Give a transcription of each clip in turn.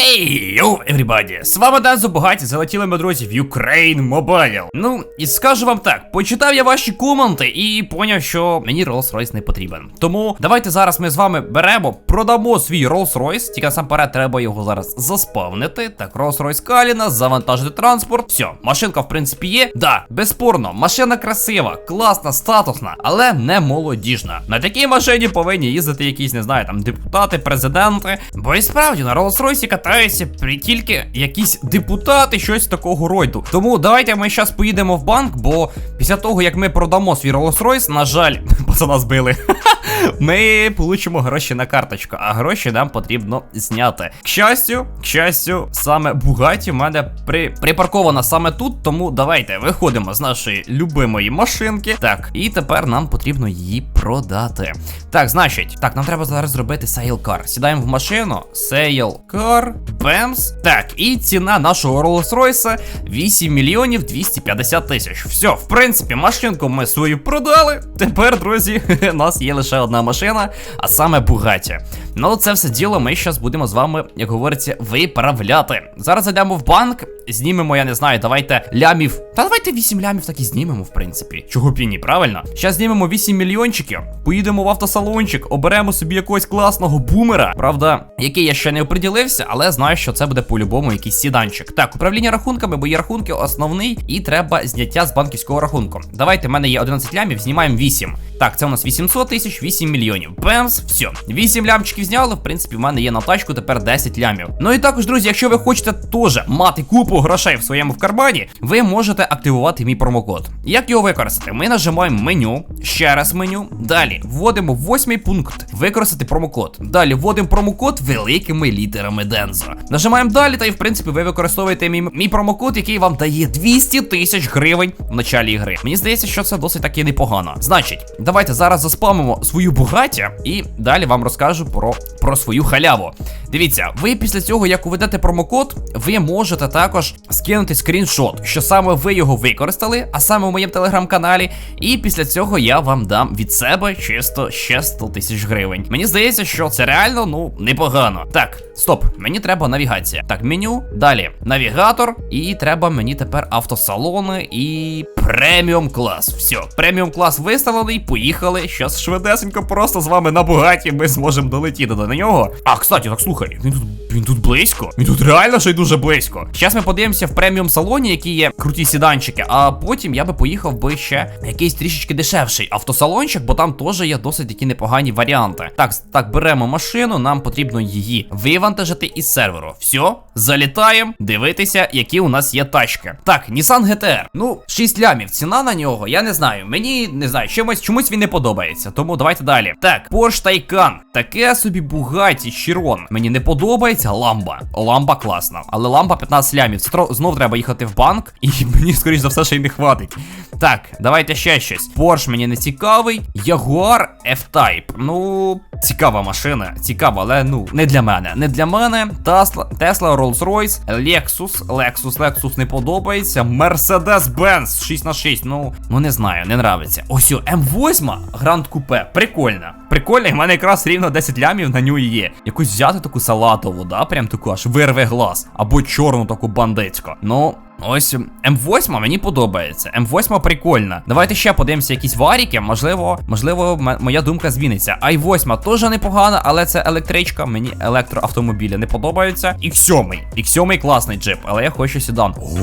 Хей, йоу, everybody! З вами Дензо Богаті, залетіли ми, друзі, в Ukraine Mobile. Ну, і скажу вам так, почитав я ваші коменти і поняв, що мені Rolls-Royce не потрібен. Тому давайте зараз ми з вами беремо, продамо свій Rolls-Royce, тільки насамперед треба його зараз заспавнити. Так, Rolls-Royce Каліна, завантажити транспорт. Все, машинка, в принципі, є. Да, безспорно, машина красива, класна, статусна, але не молодіжна. На такій машині повинні їздити якісь, не знаю, там депутати, президенти. Бо і справді на Rolls-Royce катаються при тільки якісь депутати, щось такого ройду. Тому давайте ми зараз поїдемо в банк, бо після того, як ми продамо свій Rolls-Royce, на жаль, пацана збили. Ми получимо гроші на карточку, а гроші нам потрібно зняти. К щастю, к щастю, саме Бугаті в мене при... припаркована саме тут, тому давайте виходимо з нашої любимої машинки. Так, і тепер нам потрібно її продати. Так, значить, так, нам треба зараз зробити сейл кар. Сідаємо в машину, сейл кар, бемс. Так, і ціна нашого Rolls-Royce 8 мільйонів 250 тисяч. Все, в принципі, машинку ми свою продали. Тепер, друзі, у нас є лише одна машина, а саме Бугаті. Ну, це все діло ми зараз будемо з вами, як говориться, виправляти. Зараз зайдемо в банк, знімемо, я не знаю, давайте лямів. Та давайте 8 лямів так і знімемо, в принципі. Чого б і ні, правильно? Зараз знімемо 8 мільйончиків, поїдемо в автосалончик, оберемо собі якогось класного бумера. Правда, який я ще не оприділився, але знаю, що це буде по-любому якийсь сіданчик. Так, управління рахунками, бо є рахунки основний, і треба зняття з банківського рахунку. Давайте, в мене є 11 лямів, знімаємо 8. Так, це у нас 800 тисяч, 8 мільйонів. Бемс, все. 8 лямчиків зняли. В принципі, в мене є на тачку тепер 10 лямів. Ну і також, друзі, якщо ви хочете теж мати купу грошей в своєму в кармані, ви можете активувати мій промокод. Як його використати? Ми нажимаємо меню, ще раз меню. Далі вводимо восьмий пункт. Використати промокод. Далі вводимо промокод великими літерами Дензо. Нажимаємо далі, та і в принципі ви використовуєте мій, мій промокод, який вам дає 200 тисяч гривень в началі ігри. Мені здається, що це досить таки непогано. Значить, давайте зараз заспамимо свою бугаті і далі вам розкажу про, про свою халяву. Дивіться, ви після цього, як уведете промокод, ви можете також скинути скріншот, що саме ви його використали, а саме у моєму телеграм-каналі. І після цього я вам дам від себе чисто ще 100 тисяч гривень. Мені здається, що це реально ну непогано. Так, стоп, мені треба навігація. Так, меню, далі навігатор, і треба мені тепер автосалони і преміум клас. Все, преміум клас виставлений, поїхали. Щас швидесенько просто з вами на бугаті ми зможемо долетіти до нього. А, кстати, так слухай, він тут він тут близько. Він тут реально ще й дуже близько. Зараз ми подивимося в преміум салоні, які є круті сіданчики, а потім я би поїхав би ще якийсь трішечки дешевший автосалончик, бо там теж є досить такі непогані варіанти. Так, так, беремо машину, нам потрібно її вивантажити із серверу. Все, залітаємо, дивитися, які у нас є тачки. Так, Nissan GTR. Ну, 6 лямів. Ціна на нього, я не знаю. Мені не знаю, чимось чомусь він не подобається. Тому давайте далі. Так, Porsche Taycan. Таке собі Bugatti Chiron. Мені не подобається ламба. Ламба класна. Але ламба 15 лямів. Це знов треба їхати в банк, і мені, скоріш за все, ще й не хватить. Так, давайте ще щось. Porsche мені не цікавий. Jaguar F-Type. Ну, цікава машина. Цікава, але ну, не для мене. Не для мене. Tesla Rolls-Royce, Lexus. Lexus, Lexus не подобається. Mercedes-Benz 6 на 6 Ну, ну не знаю, не нравиться. Ось о, М8 Grand Coupe. Прикольна. Прикольно, і в мене якраз рівно 10 лямів на нього є. Якусь взяти таку салатову, да, прям таку аж вирве глаз. Або чорну таку бандитську. Ну, Ось М8 мені подобається. М8 прикольна. Давайте ще подивимося якісь варіки. Можливо, можливо, моя думка зміниться. i8 теж непогана, але це електричка. Мені електроавтомобілі не подобаються. І 7 і 7 класний джип, але я хочу сідан. О,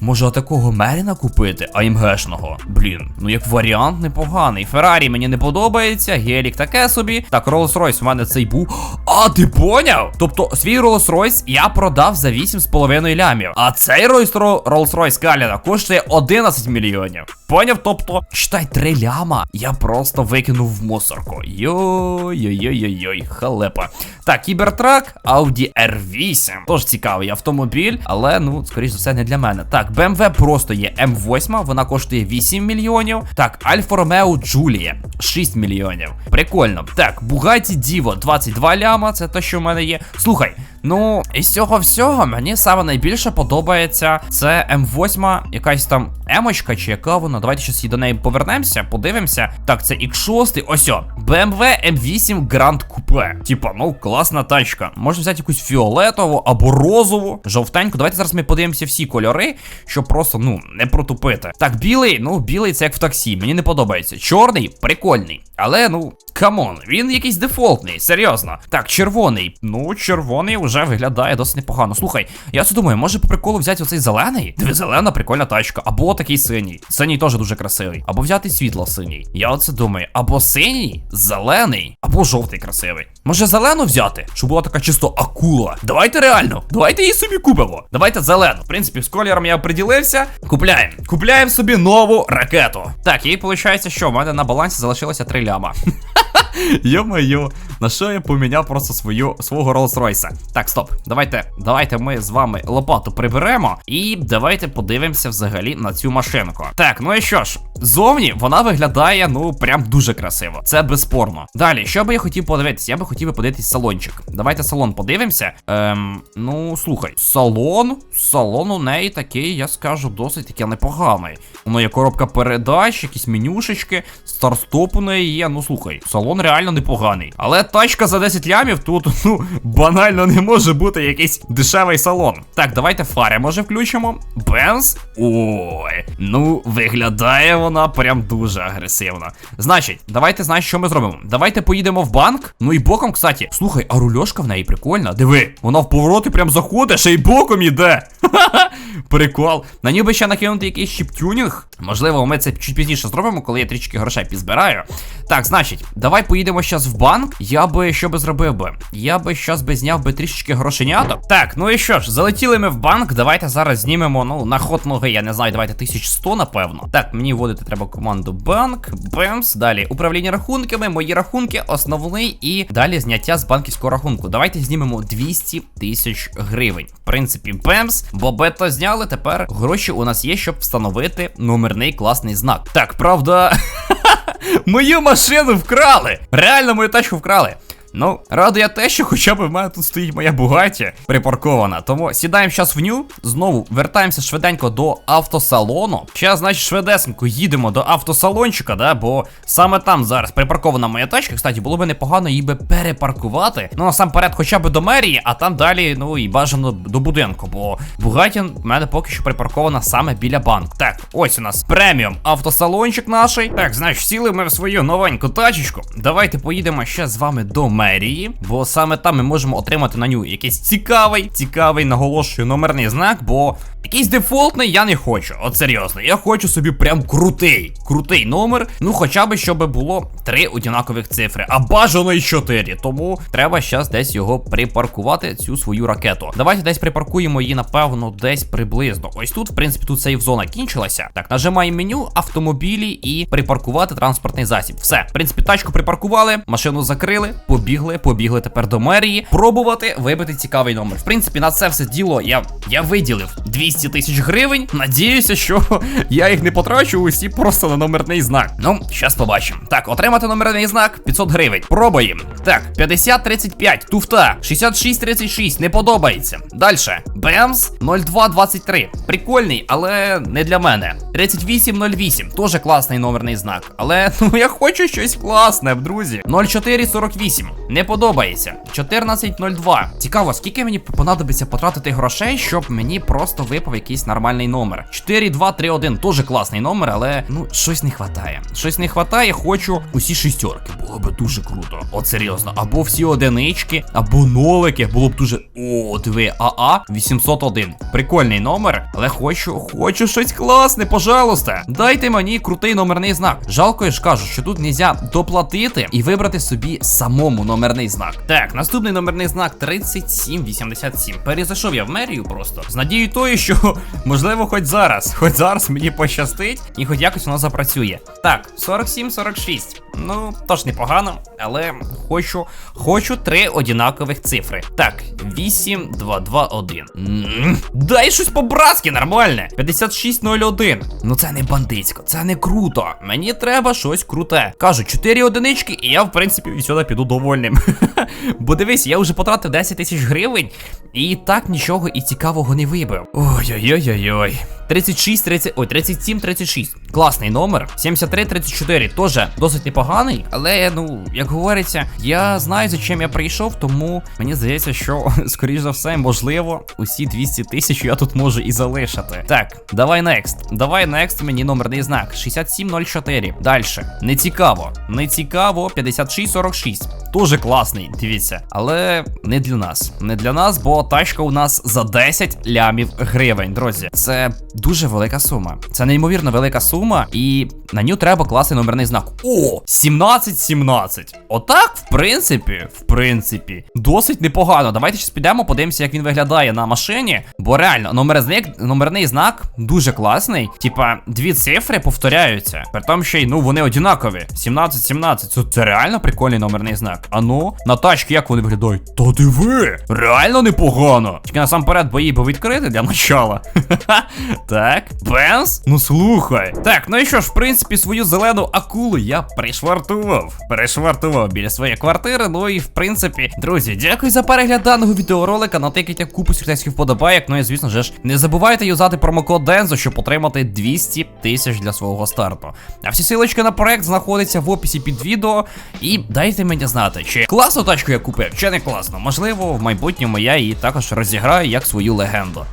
може такого Меріна купити, АМГшного. Блін, ну як варіант непоганий. Феррарі мені не подобається, гелік таке собі. Так, Rolls-Royce у мене цей був. А, ти поняв? Тобто свій Rolls-Royce я продав за 8,5 лямів. А цей Rolls- Rolls-Royce Каліна коштує 11 мільйонів. Поняв? Тобто, читай 3 ляма. Я просто викинув в мусорку. Йой-йой-йой-йой, халепа. Так, кібертрак, Audi R8. Тож цікавий автомобіль, але ну, скоріш за все, не для мене. Так, BMW просто є М8, вона коштує 8 мільйонів. Так, Альфа Ромео Джулія 6 мільйонів. Прикольно. Так, Bugatti Divo 22 ляма, це те, що в мене є. Слухай, Ну, із цього всього мені саме найбільше подобається це М8, якась там емочка чи яка вона. Давайте щас і до неї повернемося, подивимося. Так, це X6, ось о, BMW M8 Grand Coupe. Типа, ну класна тачка. Можна взяти якусь фіолетову або розову, жовтеньку. Давайте зараз ми подивимося всі кольори, щоб просто, ну, не протупити. Так, білий, ну, білий це як в таксі. Мені не подобається. Чорний, прикольний. Але, ну, камон, він якийсь дефолтний, серйозно. Так, червоний. Ну, червоний вже виглядає досить непогано. Слухай, я це думаю, може по приколу взяти оцей зелений? Диви, зелена, прикольна тачка. Або такий синій. Синій теж дуже красивий. Або взяти світло синій. Я оце думаю, або синій, зелений, або жовтий красивий. Може зелену взяти, щоб була така чисто акула. Давайте реально, давайте її собі купимо. Давайте зелену. В принципі, з кольором я оприділився. Купляємо. Купляємо собі нову ракету. Так, і виходить, що в мене на балансі залишилося 3 ляма. Йо-моє, на що я поміняв просто свою свого Rolls-Royce. Так, стоп. Давайте, давайте ми з вами лопату приберемо і давайте подивимося взагалі на цю машинку. Так, ну і що ж, зовні вона виглядає, ну, прям дуже красиво. Це безспорно. Далі, що би я хотів подивитися? Я би хотів би подивитись салончик. Давайте салон подивимося. Ем, ну, слухай, салон, салон у неї такий, я скажу, досить таки непоганий. Воно є коробка передач, якісь менюшечки, старстоп у неї є. Ну слухай, салон реально непоганий. Але тачка за 10 лямів тут, ну, банально не може бути якийсь дешевий салон. Так, давайте фари може включимо. Бенз. Ой, ну виглядає вона прям дуже агресивно. Значить, давайте знаєш, що ми зробимо. Давайте поїдемо в банк. Ну і боком, кстати. Слухай, а рульошка в неї прикольна. Диви, вона в повороти прям заходить, ще й боком іде. Прикол. На ній би ще накинути якийсь чіптюнінг. Можливо, ми це чуть пізніше зробимо, коли я трішки грошей підзбираю. Так, значить, давай поїдемо зараз в банк. Я би що би зробив би? Я би щас би зняв би трішечки грошеняток. Так, ну і що ж, залетіли ми в банк. Давайте зараз знімемо, ну, на ход ноги, я не знаю, давайте 1100, напевно. Так, мені вводити треба команду банк, бемс. Далі управління рахунками, мої рахунки, основний і далі зняття з банківського рахунку. Давайте знімемо 200 тисяч гривень. В принципі, бемс, бо бета зняли. Тепер гроші у нас є, щоб встановити номерний класний знак. Так, правда. Мою машину вкрали! Реально мою тачку вкрали. Ну, радує те, що хоча б в мене тут стоїть моя Бугаті припаркована. Тому сідаємо зараз в ню, знову вертаємося швиденько до автосалону. Зараз, значить, швидесенько їдемо до автосалончика, да, бо саме там зараз припаркована моя тачка. Кстати, було б непогано її би перепаркувати. Ну, насамперед, хоча б до мерії, а там далі, ну і бажано до будинку. Бо Бугаті в мене поки що припаркована саме біля банку. Так, ось у нас преміум автосалончик наш. Так, значить, сіли ми в свою новеньку тачечку. Давайте поїдемо ще з вами до мерії, бо саме там ми можемо отримати на ню якийсь цікавий, цікавий, наголошую, номерний знак, бо якийсь дефолтний я не хочу. От серйозно, я хочу собі прям крутий, крутий номер. Ну, хоча б щоб було три однакових цифри, а бажано й чотири. Тому треба зараз десь його припаркувати, цю свою ракету. Давайте десь припаркуємо її, напевно, десь приблизно. Ось тут, в принципі, тут сейф зона кінчилася. Так, нажимаємо меню, автомобілі і припаркувати транспортний засіб. Все, в принципі, тачку припаркували, машину закрили, побігли, побігли тепер до мерії. Пробувати вибити цікавий номер. В принципі, на це все діло я, я виділив 200 тисяч гривень. Надіюся, що я їх не потрачу усі просто на номерний знак. Ну, щас побачимо. Так, отримати номерний знак 500 гривень. Пробуємо. Так, 50-35, туфта, 66-36, не подобається. Дальше. Бемс 0223. Прикольний, але не для мене. 3808, теж класний номерний знак. Але ну я хочу щось класне, друзі. 0448. Не подобається. 1402. Цікаво, скільки мені понадобиться потратити грошей, щоб мені просто випав якийсь нормальний номер. 4231, теж класний номер, але ну щось не хватає. Щось не хватає, хочу усі шістерки. Було би дуже круто. От серйозно. Або всі одинички, або нолики. Було б дуже. О, диви, АА 801. Прикольний номер, але хочу, хочу щось класне, пожалуйста. Дайте мені крутий номерний знак. Жалко, я ж кажу, що тут нельзя доплатити і вибрати собі самому номерний знак. Так, наступний номерний знак 3787. Перезайшов я в мерію просто. З надією тою, що можливо, хоч зараз, хоч зараз мені пощастить, і хоч якось воно запрацює. Так, 47-46. Ну, тож непогано, але хочу, хочу три однакових цифри. Так, 8, 2, 2, 1. Дай щось по-братськи, нормальне. 5601. Ну це не бандитсько, це не круто. Мені треба щось круте. Кажу, 4 одинички, і я, в принципі, відсюди піду довольним. Бо дивись, я вже потратив 10 тисяч гривень, і так нічого і цікавого не вибив. Ой-ой-ой-ой-ой. 36, 30, ой, 37, 36. Класний номер. 73, 34. Теж досить непоганий. Але, ну, як говориться, я знаю, за чим я прийшов, тому мені здається, що, скоріш за все, можливо, усі 200 тисяч я тут можу і залишити. Так, давай next. Давай next мені номерний знак. 6704. Дальше. Не цікаво. Не цікаво. 5646. Дуже класний, дивіться. Але не для нас. Не для нас, бо тачка у нас за 10 лямів гривень, друзі. Це дуже велика сума. Це неймовірно велика сума, і на нього треба класний номерний знак. О! 1717. Отак, в принципі, в принципі, досить непогано. Давайте щас підемо, подивимося, як він виглядає на машині. Бо реально, номерний, номерний знак дуже класний. Типа, дві цифри повторяються. При тому, ще й ну вони однакові. 1717. Це, це реально прикольний номерний знак. А ну, на тачки як вони виглядають? Та диви! Реально непогано. Тільки насамперед бої би відкрити для начала. Так, Бенз? Ну слухай. Так, ну і що ж, в принципі, свою зелену акулу я пришвартував. Пришвартував біля своєї квартири. Ну і в принципі, друзі, дякую за перегляд даного відеоролика. Натикайте купу сюртейських вподобайок. Ну і звісно ж, не забувайте юзати промокод Дензо, щоб отримати 200 тисяч для свого старту. А всі силочки на проект знаходяться в описі під відео. І дайте мені знати, чи класну тачку я купив, чи не класно. Можливо, в майбутньому я її також розіграю як свою легенду.